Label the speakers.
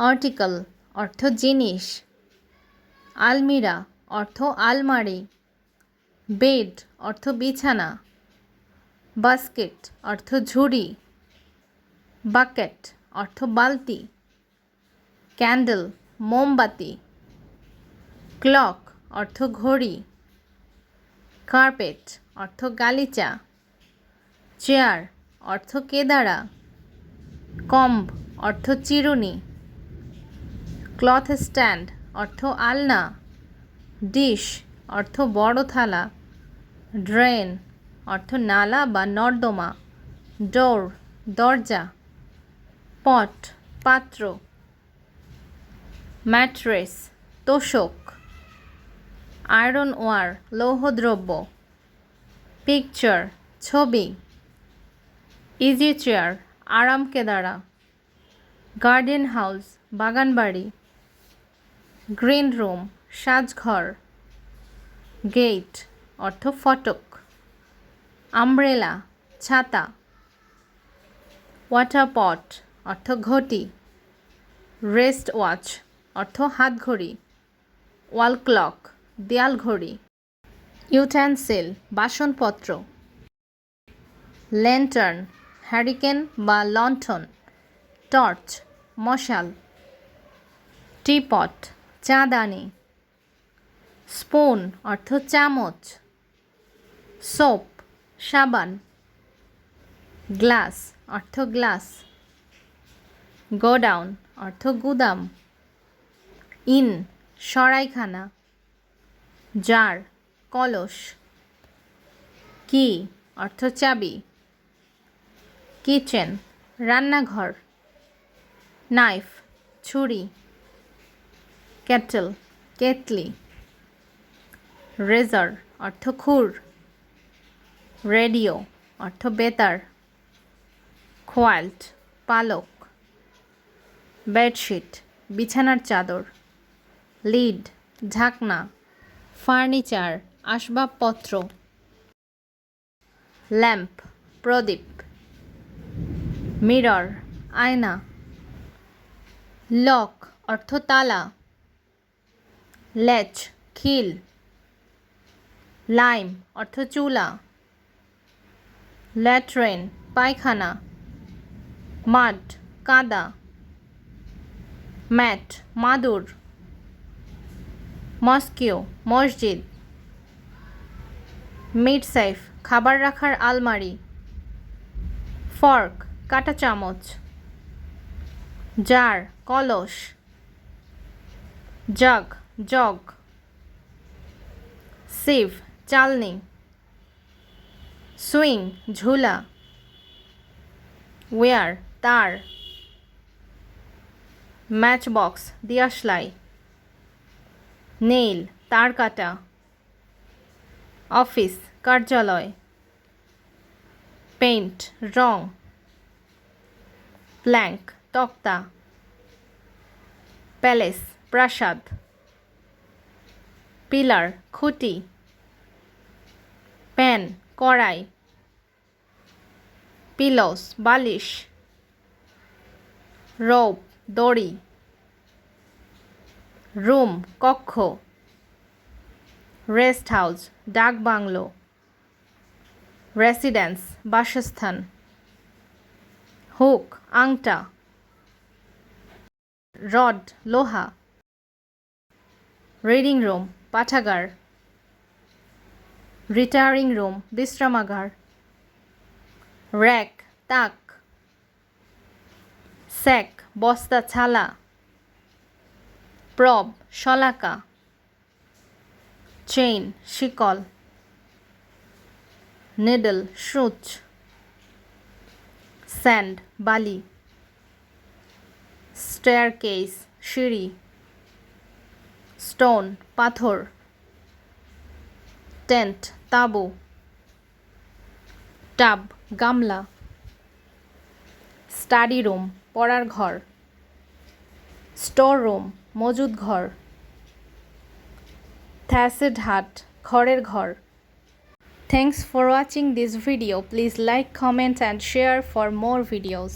Speaker 1: Article, অর্থ জিনিস। আলমিরা, অর্থ আলমারি। বেড, অর্থ বিছানা। বাস্কেট, অর্থ ঝুড়ি। বাকেট, অর্থ বালতি। ক্যান্ডেল, মোমবাতি। ক্লক, অর্থ ঘড়ি। কার্পেট, অর্থ গালিচা। চেয়ার, অর্থ কেদারা। কম্ব, অর্থ চিরুনি। ক্লথ স্ট্যান্ড, অর্থ আলনা, ডিশ, অর্থ বড় থালা, ড্রেন, অর্থ নালা বা নর্দমা, ডোর, দরজা, পট, পাত্র, ম্যাট্রেস, তোষক আয়রন ওয়ার লৌহদ্রব্য, পিকচার, ছবি, ইজি চেয়ার, আরাম কেদারা, গার্ডেন হাউস, বাগানবাড়ি গ্রিন রুম, সাজঘর, গেট, অর্থ ফটক, আমব্রেলা, ছাতা, ওয়াটার পট, অর্থ ঘটি, রেস্ট ওয়াচ, অর্থ হাতঘড়ি, ওয়াল ক্লক, দেয়াল ঘড়ি, ইউটেন্সিল, বাসনপত্র, ল্যান্টার্ন, হ্যারিকেন বা লণ্ঠন, টর্চ, মশাল টিপট চাঁদানি। স্পুন, অর্থ চামচ। সোপ, সাবান। গ্লাস, অর্থ গ্লাস। গোডাউন, অর্থ গুদাম। ইন, সরাইখানা। জার, কলস। কি, অর্থ চাবি। কিচেন, রান্নাঘর। নাইফ, ছুরি। ক্যাটল কেটলি রেজার অর্থ খুর. রেডিও অর্থ বেতার. খোয়াল্ট পালক. বেডশিট বিছানার চাদর. লিড ঢাকনা ফার্নিচার আসবাবপত্র. ল্যাম্প প্রদীপ. মিরর আয়না. লক অর্থ তালা. লেচ, খিল, লাইম, অর্থ চুলা, ল্যাট্রেন, পায়খানা মাড কাদা, ম্যাট, মাদুর, মস্কিও, মসজিদ মিড সাইফ খাবার রাখার আলমারি, ফর্ক, কাটা চামচ, জার, কলস, জগ জগ। সিভ, চালনি। সুইং, ঝুলা। ওয়ার তার। ম্যাচ বক্স দিয়াশলাই। নেইল, তার কাটা। অফিস, কার্যালয়। পেইন্ট, রং। প্ল্যাঙ্ক, তক্তা। প্যালেস, প্রাসাদ। পিলার, খুঁটি, প্যান, কড়াই, পিলস, বালিশ, রোপ, দড়ি, রুম, কক্ষ, rest house, dak bungalow, residence, বাসস্থান, হুক, আংটা, রড, লোহা, রিডিং রুম পাঠাগার। রিটায়ারিং রুম বিশ্রামাগার। র্যাক তাক। স্যাক বস্তা, ছালা। প্রব শলাকা। চেইন শিকল। নেডল সূচ। স্যান্ড বালি। স্টেয়ারকেস সিঁড়ি। স্টোন, পাথর, টেন্ট, তাঁবু, টাব, গামলা, স্টাডি রুম, পড়ার ঘর, স্টোর রুম, মজুদ ঘর, থ্যাসেড হাট খড়ের ঘর। Thanks for watching this video please like comment and share for more videos